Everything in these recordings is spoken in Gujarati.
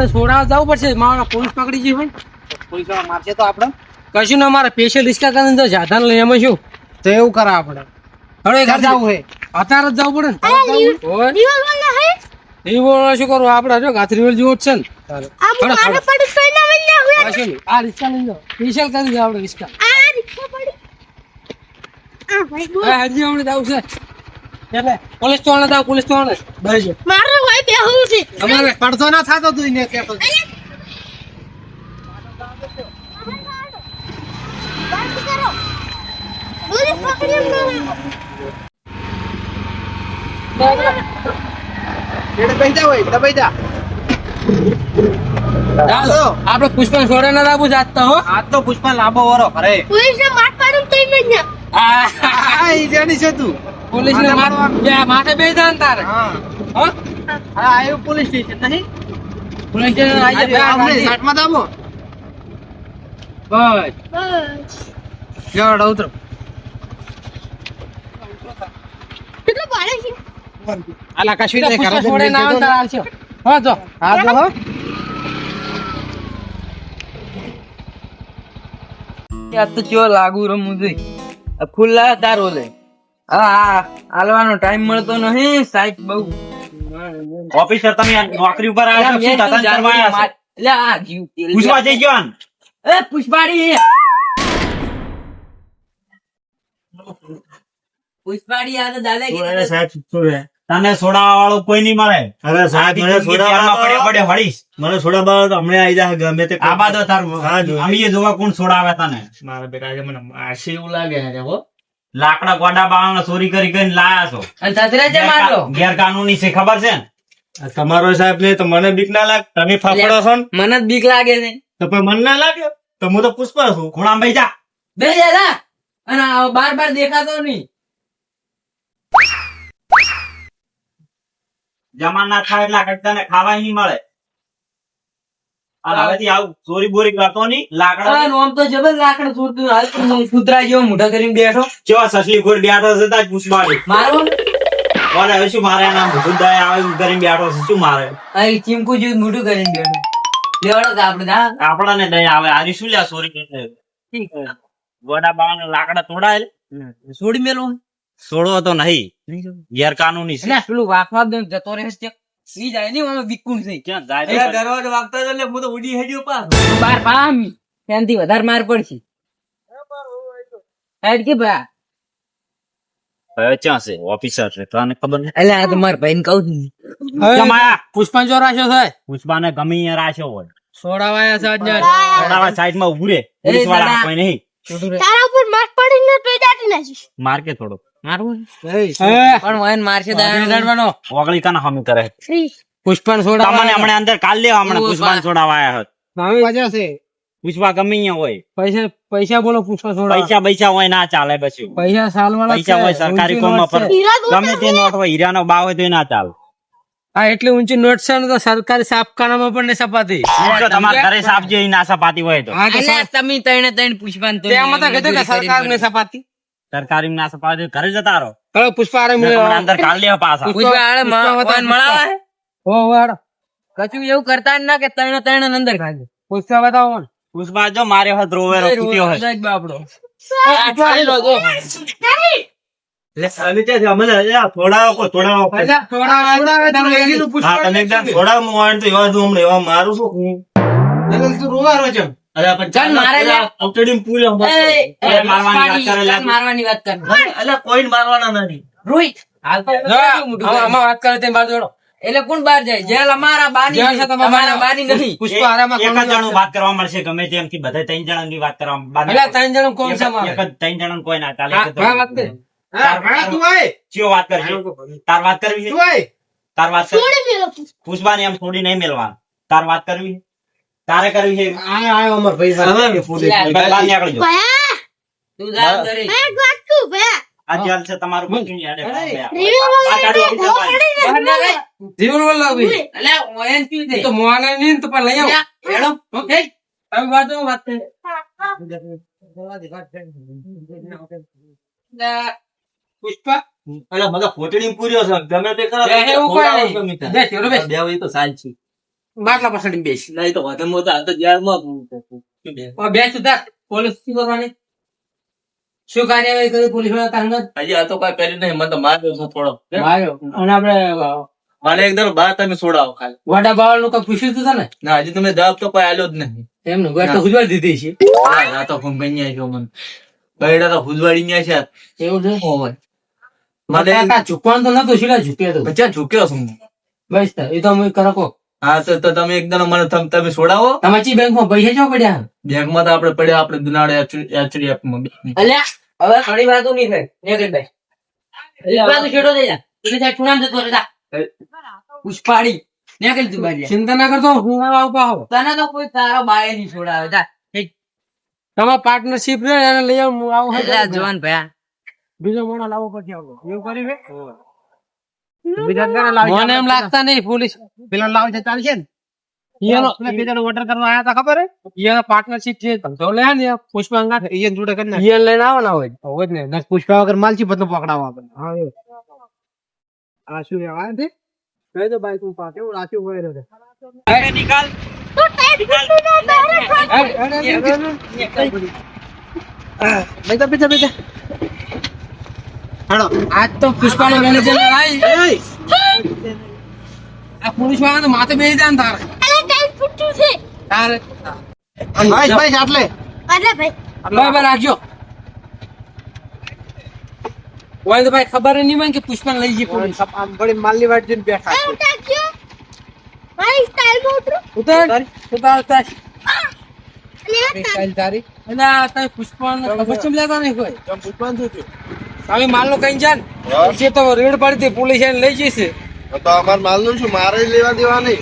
એને છોડાવવા જવું પડશે. મારા પોલીસ પકડી ગઈ હોય. પોલીસવાળા મારશે તો આપણે? કશું ના મારે સ્પેશિયલ રિસ્કા કરીને તો જાધાન લઈ એમાં શું તો એવું કરા આપણે. હવે ઘર જવું હે? અત્યારે જ જવું પડે ને? બોલો શું કરું? આપણે જો ગાથરીવેલ જેવો જ છે ને. આ રિસ્કા લઈ જાઓ સ્પેશિયલ કરી જાવ આપણે રિસ્કા ભાઈ હજી હમણાં જવું છે. એટલે પોલીસ તો દાવ પોલીસ તો બેસજો મારો બેહું છે અમારે પડતો ના થાતો તું કે ના પેડે બેસી જા હોય દબાઈ જા. ચાલો. આપણે પુષ્પા સોરે ના દાબુ જાતતા હો. આજ તો પુષ્પા લાંબો વરો ખરે. પોલીસને માર પાડું તો આ ઈ રેડી છે તું. પોલીસ ને બે માથે બે જાન તારે. હા? હો આવ્યું પોલીસ સ્ટેશન નહીં? પોલીસ સ્ટેશન આવી આપણે ઘાટમાં દાબો બસ. બસ. જડ ઉતરો. કેટલું ભાડે છે? આલા કશું નહીં કરે છોડે ના આવે આવશે હો જો. હા જો હો. યાર તો ચો લાગુ રમું જોઈ ખુલ્લા તારો લે. હા હા હાલવાનો ટાઈમ મળતો નહીં સાઈક બહુ. ઓફિસર તમે નોકરી ઉપર આવ્યા છો? શું ધંધા કરવા આવ્યા એટલે આ જીવ તેલ પૂછવા જઈ ગયો એ પુષ્પાડી. પુષ્પાડી આ તો દાદા તને છોડાવવા વાળું કોઈ નહીં મળે. અરે સાહેબ મને સોડા પડ્યો પડ્યો હળીશ. મને છોડાવવા તો હમણાં આવી જાય ગમે તે આ બાદ તાર. અમે જોવા કોણ છોડાવે તને? મારા બેટા મને મારશે એવું લાગે છે હો. લાકડા ગોડા બાવળના ચોરી કરી કરીને લાયા છો. અને સસરા મારો ગેરકાનૂની છે ખબર છે ને? તમારો સાહેબ ને તો મને બીક ના લાગે. તમે ફાફડો છો ને? મને જ બીક લાગે છે. તો પણ મને ના લાગે? તો હું તો પુષ્પા છું. ખૂણામાં જા. બે જા અને બાર બાર દેખાતો નહીં. જમા ના થાય એટલા કરતા ને ખાવા નહીં મળે. હવેથી આવું ચોરી બોરી કરતો નહીં લાકડા નોમ તો જબર લાકડા છોડતું હાલ તો હું જેવો મોઢા કરીને બેઠો. કેવા સસલી ખોર બેઠો છે તાજ પૂછવાડી મારો? બોલે હવે શું મારે એના મોઢું દયા આવે કરીને બેઠો છે? શું મારે? આ ચીમકુ જેવું મોઢું કરીને બેઠો. લેવડો તો આપણે આવે. આરી શું લ્યા ચોરી ગોડા બાવળના લાકડા તોડાયેલ? છોડી મેલો. છોડવો તો નહીં. ગેરકાનૂની છે. પેલું વાંખવા દે જતો રહે છે ઈ જાય નહીં અમે વિકુણ છે. ક્યાં જાય છે? દરવાજો વાગતા એટલે હું તો ઉડી હેડ્યો પાસ બાર પામ. ત્યાંથી વધારે માર પડશે. હેડ કે ભા. હવે ક્યાં છે? ઓફિસર છે તને ખબર નહીં એટલે આ તો માર ભાઈને કહું છું. આયા? પુષ્પા જો રાખ્યો છે? પુષ્પાને ગમે અહીંયા રાખ્યો હોય. સોડાવાયા છે અજ્ઞાન સોડાવા સાઈડમાં ઉભું રે. પોલીસવાળા. કોઈ નહીં. તારા ઉપર માર પડીને તો જાતી નાખીશ. માર કે થોડો મારવું પણ વયન મારશે દાદા ઓગળી કને હમી કરે. ફ્રી. પુષ્પા તમને છોડાવા અંદર કાલ લેવા હમણાં ઓ, પુષ્પાને બા. છોડાવવા આયા મજા છે. પુષ્પા ગમે અહીંયા હોય. પૈસા પૈસા બોલો પુષ્પા છોડાવા પૈસા પૈસા હોય ના ચાલે પછી. પૈસા સાલ વાળા પૈસા હોય સરકારી કોમમાં પર હીરા દો ગમે તે નોટ હોય હીરાનો ભાવ હોય તો ના ચાલે. હા એટલી ઊંચી નોટ છે ને તો સરકારી સાપખાનામાં પણ નહીં સપાતી. તમારા ઘરે સાપજી જેવી ના સપાતી હોય તો. તમે ત્રણે ત્રણ પુષ્પાન તો તેમાં તો કીધું કે સરકાર ને સપાતી. સરકારી ના સફા ઘરે જતા રહો. હવે પુષ્પા આરે તમને મળે અંદર કાલ લેવા પાછા. પુષ્પા આળે માં- હતા, મળાવે? હો વાડ કચું એવું કરતા ના કે ત્રણે ત્રણ અંદર ખાજે. પુષ્પા બતાવો મને. પુષ્પા જો માર્યો હાથ રોવેરો ફૂટ્યો હે રોજ બાપડો. થોડા તમે હા તમે એકદમ તો એવા જ હમણાં એવા મારું છું એટલે તું રોવાનો છે પણ ચાલ મારે મારવાની વાત કરે મારવાની વાત કર. અલ્યા, કોઈને મારવાના નથી. રોહિત હાલ તો આમાં વાત કરે તેમ બાર જોડો એટલે કોણ બહાર જાય? જેલ અમારા બાની છે તમારા બાની. નહીં પુષ્પા આરામાં એક જ વાત કરવા મળશે. ગમે તેમથી બધા ત્રણ જણાની વાત કરવા એટલે ત્રણ જણ કોણ છે મારે? એક ત્રણ જણાનું કોઈ ના. ચાલે હા, વાત કરી. હા, હા, તું આય. ચિયો વાત કરશે તાર વાત કરવી છે? તું આય. તાર વાત કરવી મેલો પુષ્પાને એમ છોડી નહીં મેલવા તાર વાત કરવી છે? તારે કરવી છે? અમર ભાઈ. બહાર નીકળી. તું જા ઘરે. આ જેલ છે તમારું બધું યાદ. જીવન? તો મોને તો લઈ આવો. ઓકે? તમે વાત. પુષ્પા? અલ્યા, મને ફોટડીને પૂર્યો છે. ગમે તે કરો. બે તો સાચી માટલા પાછળ બેસ. નહીં તો વધારે મોટા હાલ તો જેલમાં શું બે? બેસ ઉતાર પોલીસ શું કરવાની? શું કાર્યવાહી કરી પોલીસ હજી આ તો કઈ કર્યું નહીં. મને તો માર્યો છે થોડો. માર્યો. અને આપણે મને એકદમ બહાર તમે છોડાવો ખાલી. વાડા બાવળનું કઈ પૂછ્યું તું તને? ના હજી તમે જવાબ તો કોઈ આલ્યો જ નહીં. એમનું ઘર તો ઉજવાડી દીધી છે. ના તો હું ગઈ છો મને. બૈડા તો ઉજવાળી ન્યા છે. એવું છે? હોય મને ઝૂકવાનું તો નતું શીલા ઝૂક્યો તો. બચ્ચા ઝૂક્યો છું હું. બસ તો એ તો અમે કરો હા સર તો તમે એકદમ મને તમે છોડાવો. તમારી ચી બેંકમાં પૈસા જો પડ્યા? બેંકમાં તો આપડે પડ્યા આપડે દુનાળે એચડીએફમાં અલ્યા હવે ઘણી વાતો નહીં થાય. નીકળ ભાઈ. બાજુ છેડો થઈ જા. એટલે ત્યાં ચૂનામ જતો રે જા. પુષ્પાડી નીકળ તું બારી ચિંતા ના કરતો હું આવા ઊભા હો તને તો કોઈ તારો બાય નહીં છોડાવે. જા તમારા પાર્ટનરશિપ રે એને લઈ આવું હું આવું. જવાન ભયા બીજો મોણો લાવવો પછી આવો એવું કરી હે. મને એમ લાગતા નહીં પોલીસ પેલા લાવ છે ને ઓર્ડર કરવા આયા હતા ખબર ઈયાનો પાર્ટનરશિપ છે ધંધો લે ને પુષ્પા અંગા ઈયન જોડે કરીને ઈયન લઈને આવો હોય હોય જ ને પુષ્પા વગર માલચી બધું પકડાવો આપણને હા એ આ શું લેવા છે કહી દો બાઈક હું પાસે હું રાખ્યું હોય રે નિકાલ તો ટાઈટ ગુટુ ના બેટા બેટા બેટા હાલો આજ તો પુષ્પાનો મેનેજર આવી આ પોલીસવાળા તો માથે બેસી જાય તાર. અરે કઈ ફૂટ્યું છે? તાર. ભાઈ ભાઈ આટલે. અરે ભાઈ. બરાબર રાખજો. હોય તો ભાઈ ખબર નહીં હોય કે પુષ્પા લઈ જઈ પોલીસ. આમ બડી માલની વાટ જઈને બેઠા છે. મારી સ્ટાઈલમાં ઉતરો. ઉતાર. ઉતાર ઉતાર. અને આ તારી. અને આ તમે પુષ્પા ખબર ચમ લેતા નહીં કોઈ? પુષ્પાન શું થયું? તમે માલનું કઈ જાન? પછી તો રેડ પડી હતી પોલીસ એને લઈ જશે. તો અમાર માલનું શું? મારે લેવા દેવા નહીં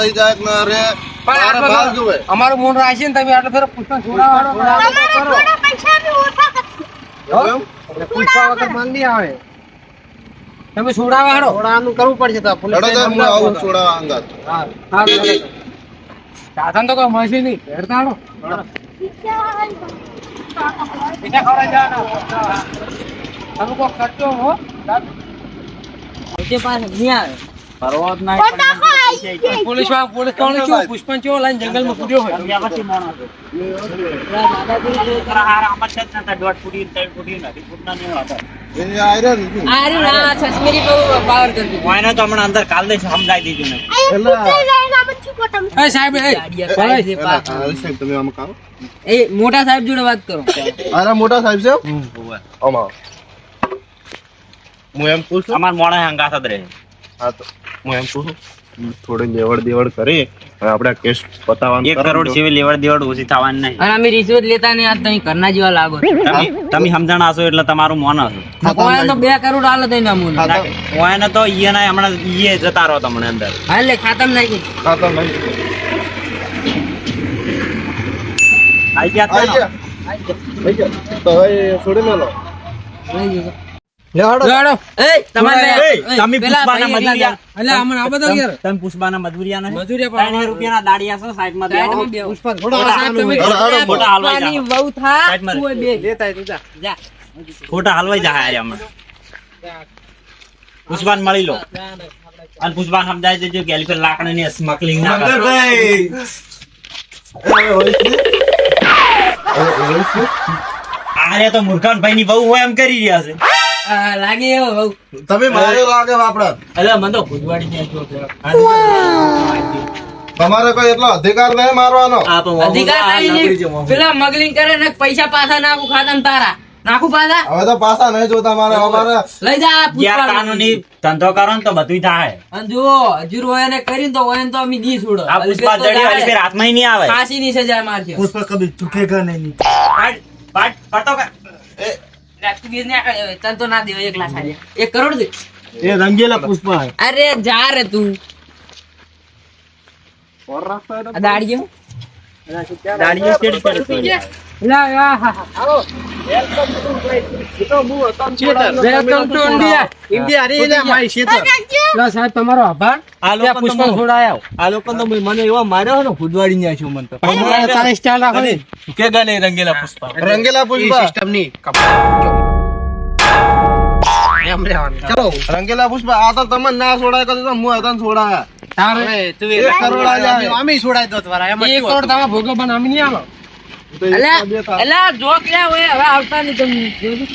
લઈ જાય ના રે? માલ જોવે. અમારું મોન રાખશે ને તમે આટલો ફેરો પુષ્પા? પુષ્પા વગર માલ નહીં આવે. તમે છોડાવો હાડો. કરવું પડશે તો પોલીસ હું આવું છોડાવવા અંગાત. સાધન તો કોઈ મળશે નહીં. હાડો એને ખવડાવી દેવાના. તમે કોઈ ખર્ચો હો ફટાકો આવી પોલીસવાળા પોલીસ લઈને કૂદ્યો હોય. પછી મોટા સાહેબ જોડે વાત કરો. અરે મોટા સાહેબ છે? હું એમ પૂછું અમાર મોડા હંગાત જ રહે. હા તો. હું એમ કહું થોડી લેવડ દેવડ કરી અને આપણે કેસ પતાવવાનો એક કરોડ જેવી લેવડ દેવડ ઓછી થવાની નહીં. અને અમે રિશ્વત લેતા નહીં આ તમે ઘરના જેવા લાગો તમે સમજણ હશો એટલે તમારું મોન હશે. કોઈને તો બે કરોડ હાલ દઈને અમુને. ખાતા મોયને તો ઈએ ના હમણાં ઈએ જતા રહો તમને અંદર. હા એટલે ખાતમ નાખી ખાતમ નહીં. આઈ ગયા આઈ ગયા. આઈ ગયા. તો હવે છોડી મેલો આઈ એ પુષ્પાના મજૂરિયા મજૂરિયા દાડિયા છે. પુષ્પા ખોટા હાલવાઈ જાય. વહુ થા, સાઈડમાં તું એ બે. લેતા તું જા જા. ખોટા હલવાઈ જાય પુષ્પાન મળી લો. અને પુષ્પાન સમજાય દેજો કે લાકડા ની સ્મગલિંગ ના કરે. આરે તો મુરખાન ભાઈ ની બહુ હોય એમ કરી રહ્યા છે. લાગે એવો તમે મારે લાગે વાપડા એટલે મને તો ભૂજવાડી તમારે કોઈ એટલો અધિકાર નહીં મારવાનો? અધિકાર નહીં. પેલા મગલિંગ કરે ને પૈસા પાછા નાખું ખાતા તારા. નાખું પાછા? હવે તો પાછા નહીં જોતા મારે અમારે. લઈ જા કાનૂની ધંધો કરો ને તો બધું થાય. અને જુઓ હજુ હોય ને કરીને તો હોય ને તો અમે દી છોડો. આ પુષ્પા જડી વાળી ફેર હાથમાં નહીં આવે. ફાંસી ની સજા મારજો. પુષ્પા કભી ચૂકેગા નહીં? પાટ પાટ પાટો કા રાજકીય ને આકડે હવે. તને તો ના દેવાય એક લાખ આલ્યા. એક કરોડ દે. એ રંગેલા પુષ્પા અરે જા રે તું. લા હા વેલકમ ટુ ઇન્ડિયા. મારી શેતર. લા સાહેબ તમારો આભાર. આ લોકો પુષ્પા તો આ લોકો તો મને એવા માર્યો ને ખુદવાડી ન્યા છું મને તો. તારે સ્ટાઇલ રાખો ને. ચૂકેગા રંગેલા પુષ્પા. રંગેલા પુષ્પા. સિસ્ટમની ચલો રંગેલા પુષ્પા આ તો તમે ના છોડાય તો હું હતા છોડાયા. તારે તું એક કરોડ આલે અમે અમે દો તમારા એમ એક કરોડ તમે ભોગો બન અમે નહીં આલો. અલ્યા અલ્યા જો ક્યાં હવે આવતા નહીં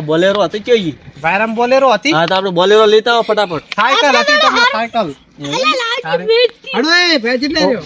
બોલેરો હતી કેવી ભાઈરામ બોલેરો હતી. હા તો આપણે બોલેરો લેતા આવો ફટાફટ. સાયકલ હતી તમને સાયકલ. એ ભેજી લે રહ્યો.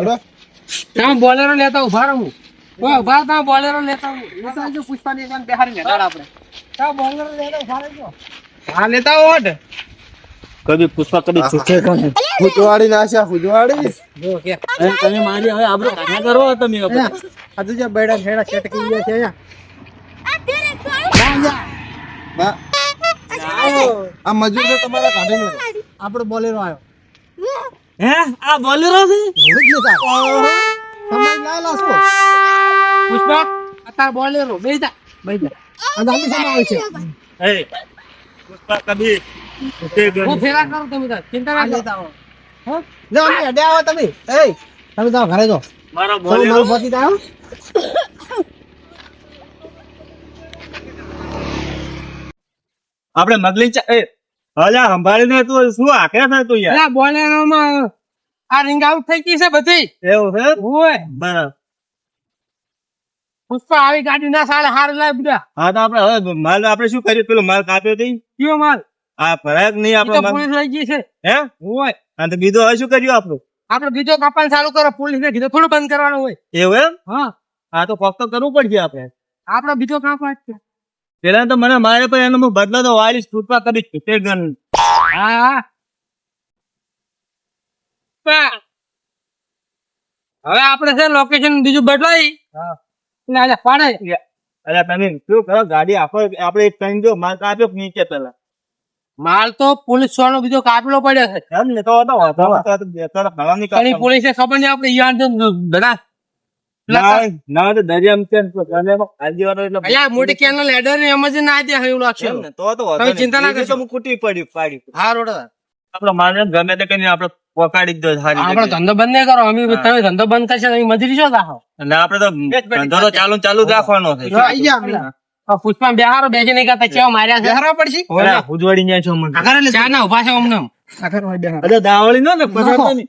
હડો. તમે બોલેરો લેતા ઊભા રહો. ઊભા બોલેરો લેતા. લેતા આવજો પુષ્પાની એકવાર બેહારીને હેડાડ આપણે તા બોલેરો લેતા ઊભા રહેજો હા લેતા આવો કદી કભી પુષ્પા કદી છૂટે કોને ફૂટવાડી નાખ્યા ફૂટવાડી. જો કે. તમે મારી હવે આબરો કાઢા કરો તમે હવે. આ જે બેડા છેડા છટકી ગયા છે અહીંયા. બા. આ મજૂર તો તમારા કાઢી ને આપણો બોલેરો આવ્યો હે? આ બોલેરો છે? સમજ લાયેલા છો પુષ્પા અત્યારે બોલેરો બેજા બેજા અને આની સામે આવે છે. એ પુષ્પા કભી છૂટે હું ફેરા કરું તમે તાર ચિંતા ના લેતા હો હા? લે અમે અડે આવો તમે. એ તમે તો ઘરે જો મારો બોલેરો મારું પતિ આવ્યો આપણે મગલી ચા એ હલા સંભાળીને તું શું આખરે થાય તું યાર? બોલેરો માં આ રિંગ આઉટ થઈ ગઈ છે બધી. એવું છે? ઓય. બરાબર. પુષ્પા આવી ગાડી ના સાલે હાર લાય બધા. હા તો આપણે હવે માલ આપણે શું કર્યું? પેલો માલ કાપ્યો તઈ કયો માલ? આ ફરક નહીં આપણો પોલીસ લઈ ગઈ છે. હે? હોય. અને તો બીજો હવે શું કર્યું આપણું? આપણે બીજો કાપવાનું ચાલુ કરો. પોલીસ ને કીધું થોડું બંધ કરવાનું હોય. એવું એમ? હા. હા તો ફક્ત કરવું પડશે આપણે. આપણે બીજો વાત છે પેલા તો મને મારે પર એનો બદલો તો વાયરીસ ફૂટવા કરી છૂટે ગન હા. હા હવે આપણે છે લોકેશન બીજું બદલાઈ. એટલે આજે પાડે. અરે તમે શું કરો? ગાડી આપો આપણે ટાઈમ જો માલ કાપ્યો નીચે પેલા માલ તો પોલીસ વાળો બીજો કાપેલો પડ્યો છે. એમ ને તો ત્રણ. પોલીસે ખબર નહીં આપણે યાર બધા ના ના તો દરિયામાં છે દરિયામાં મોટી કેનલ હેડર ને એમ જ ના દે એવું લાગશે. તો. ચિંતા ના કરશો. હું કૂટી પડ્યું પાડ્યું. હા રોડ. આપણો માલ ગમે તે કરીને આપણે પકાડી દો સારી આપણે ધંધો બંધ નહીં કરો અમે તમે ધંધો બંધ કરશે તો અમે મજૂરી શું રાખો એટલે આપણે તો ધંધો ચાલુ ચાલુ જ રાખવાનો છે. પુષ્પા બેહારો બેસી નહીં કરતા કેવા માર્યા છે? બેહારો પડશે? ઓલા ઉજવાડી ન્યા છો મને ચા ના ઊભા છે અમને. અરે દાવળી નો ને પસારતો નહીં.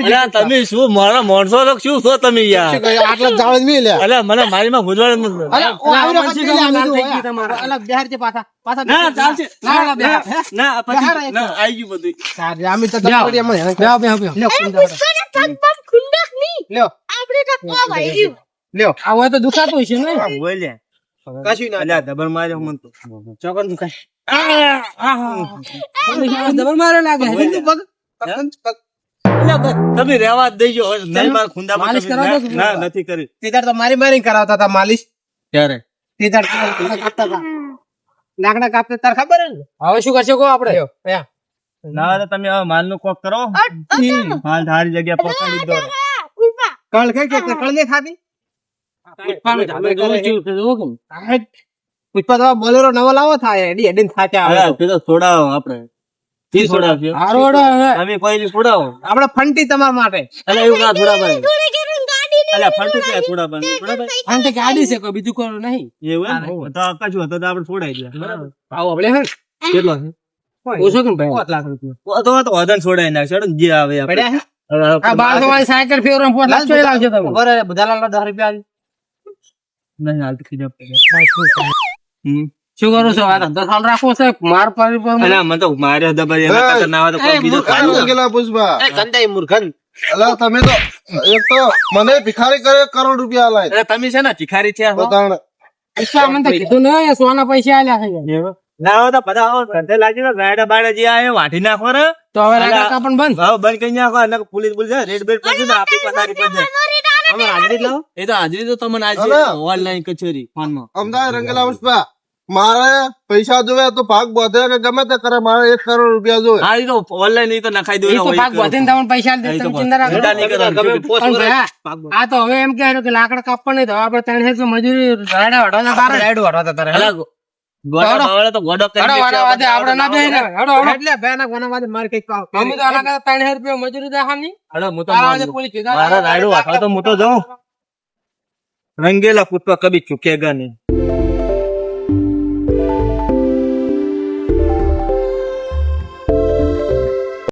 અલ્યા તમે શું મારા માણસો તો શું છો તમે યાર? આટલા જાવ જ લે અલ્યા મને મારી માં ગુજવાડ અલા ઓ આવી રહ્યો પછી ગમે થઈ ગઈ તમારા? અલા બિહાર છે પાછા. પાછા ના ચાલશે. ના ના બિહાર ના બહાર પછી ના આવી ગયું બધું. સારી અમે તો તમારી એમ લ્યો પગ પગ આપણે તો પગ આવ્યું લ્યો આ હોય તો દુખાતું હશે ને બોલ્યા કશું ના અલ્યા દબર માર્યો મન તો. ચોકન દુખાય. ડબલ મારે લાગે. પગ પગ. તમે રહેવા જ દેજો. હવે નહીં મારા ખૂંદા માલિશ કરાવો ના નથી કરી. તેદાર તો મારી મારી કરાવતા હતા માલિશ. ત્યારે તેદાર કાપતા હતા. લાકડા કાપતા તાર ખબર ને? હવે શું કરશો કો આપણે? ના તો તમે હવે માલનું કોક કરો. માલ ધારી જગ્યા પકડી દો. કળ કઈ કે કળ નહીં કેમ? પુષ્પા તો બોલેરો નવો લાવો થાય એડી એડી થાચા આવે. તો છોડાવો આપણે ઈ છોડાવશે હારોડો હવે. તમે કોઈ છોડાવો. આપણે ફંટી તમારા માટે. અલ્યા એવું ના છોડાવાય અલ્યા ફંટુ ક્યાં છોડાવવાનું છોડાવાય ફંટી ગાડી છે કોઈ બીજું કોઈ નહીં. એવું તો કશું હતું તો આપણે છોડાઈ દે. બરાબર. ભાવ આપણે હે કેટલો છે? ઓછો કેમ ભાઈ? પાંચ લાખ રૂપિયા. તો તો વધન છોડાઈ નાખશે. જે આવે આપણે. આ બારસો વાળી સાયકલ ફેરવો ને લાખ ચોઈ લાવજો તમે. બરાબર બધા લાલ દસ રૂપિયા નહીં હાલ ખીજા હમ. શું કરું છો? આ ધંધો ચાલુ રાખવો છે? માર પાડી પર અલ્યા મને તો માર્યો દબાઈ એના ના આવે તો કોઈ બીજો આ રંગેલા પુષ્પા એ ગંદાઈ મૂર્ખન. અલા તમે તો એક તો મને ભિખારી કરે કરોડ રૂપિયા લાય. અરે તમે છે ને ચિખારી છે તો તાણ પૈસા મને તો કીધું ને સોના પૈસા આલ્યા છે. ના આવે તો બધા આવો ધંધે લાગી ગાડા બાડા જે આવે વાઢી નાખો ને. તો હવે અલા. રાગા બંધ. ભાવ બંધ કરી નાખો અને પોલીસ બોલ રેડ બેડ પછી ને આપણી પથારી પર જાય. હાજરી લાવો. એ તો હાજરી તો તમને આજે ઓનલાઈન કચેરી. ફોનમાં. અમદાવાદ રંગેલા પુષ્પા મારે પૈસા જોવે તો ભાગ વધે ને ગમે તે કરે મારે એક કરોડ રૂપિયા જોવે. હા એ તો ઓનલાઈન એ તો નખાઈ દો એ તો ભાગ વધીને તમને પૈસા દે, તમે ચિંતા ના ભયા, આ તો હવે એમ કહેવાય કે લાકડા કાપવા નહીં તો આપણે ત્રણ હેસો મજૂરી રાડા વઢવાના તારે. અલા, ગોડા બાવળા તો ગોડો કરી હડો, ના બેહી રહ્યા. હડો, હડો. એટલે ભયાનક વના વાદે મારે કંઈક કામ. અમે તો આના કરતા ત્રણ હજાર રૂપિયા મજૂરી દેખાની. હડો, હું તો આ માનું. વાદે પોલીસ કીધા. મારા રાયડો તો હું તો જાઉં. રંગેલા પુષ્પા કભી ચૂકેગા નહીં.